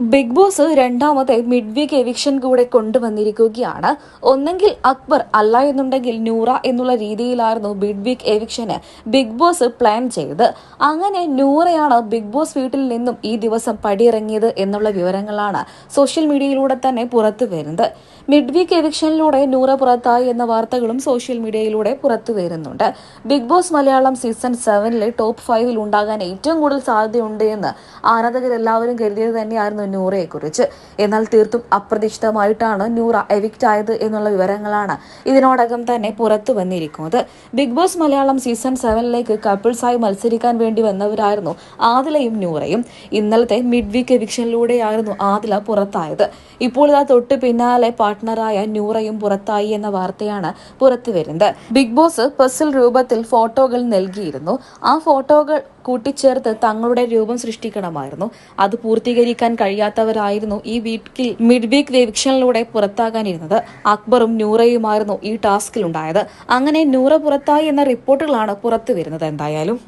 Big Boss രണ്ടാമത്തെ mid week eviction കൂടെ കൊണ്ടുവന്നിരിക്കുകയാണ്. ഒന്നെങ്കിൽ അക്ബർ അല്ല എന്നുണ്ടെങ്കിൽ നൂറ എന്നുള്ള രീതിയിലായിരുന്നു മിഡ് വീക്ക് എവിക്ഷന് ബിഗ് ബോസ് പ്ലാൻ ചെയ്തത്. അങ്ങനെ നൂറയാണ് ബിഗ് ബോസ് വീട്ടിൽ നിന്നും ഈ ദിവസം പടിയിറങ്ങിയത് എന്നുള്ള വിവരങ്ങളാണ് സോഷ്യൽ മീഡിയയിലൂടെ തന്നെ പുറത്തു വരുന്നത്. മിഡ് വീക്ക് എവിക്ഷനിലൂടെ നൂറ പുറത്തായി എന്ന വാർത്തകളും സോഷ്യൽ മീഡിയയിലൂടെ പുറത്തു വരുന്നുണ്ട്. ബിഗ് ബോസ് മലയാളം സീസൺ സെവനിലെ ടോപ്പ് ഫൈവിൽ ഉണ്ടാകാൻ ഏറ്റവും കൂടുതൽ സാധ്യതയുണ്ട് എന്ന് ആരാധകരെല്ലാവരും കരുതിയത് തന്നെയായിരുന്നു നൂറയെക്കുറിച്ച്. എന്നാൽ തീർത്തും അപ്രതീക്ഷിതമായിട്ടാണ് നൂറ എവിക്റ്റ് ആയത് എന്നുള്ള വിവരങ്ങളാണ് ഇതിനോടകം തന്നെ പുറത്തു വന്നിരിക്കുന്നത്. ബിഗ് ബോസ് മലയാളം സീസൺ സെവനിലേക്ക് കപ്പിൾസായി മത്സരിക്കാൻ വേണ്ടി വന്നവരായിരുന്നു ആദിലയും നൂറയും. ഇന്നലത്തെ മിഡ് വീക്ക് എവിക്ഷനിലൂടെയായിരുന്നു ആദില പുറത്തായത്. ഇപ്പോൾ ഇതാ തൊട്ട് പിന്നാലെ പാർട്ട്ണറായ നൂറയും പുറത്തായി എന്ന വാർത്തയാണ് പുറത്തുവരുന്നത് ബിഗ് ബോസ് പസിൽ രൂപത്തിൽ ഫോട്ടോകൾ നൽകിയിരുന്നു. ആ ഫോട്ടോകൾ കൂട്ടിച്ചേർത്ത് തങ്ങളുടെ രൂപം സൃഷ്ടിക്കണമായിരുന്നു. അത് പൂർത്തീകരിക്കാൻ കഴിയാത്തവരായിരുന്നു ഈ വീക്കിൽ മിഡ് വീക്ക് എവിക്ഷനിലൂടെ പുറത്താകാനിരുന്നത്. അക്ബറും നൂറയുമായിരുന്നു ഈ ടാസ്കിൽ ഉണ്ടായത് അങ്ങനെ നൂറ പുറത്തായി എന്ന റിപ്പോർട്ടുകളാണ് പുറത്തു വരുന്നത് എന്തായാലും.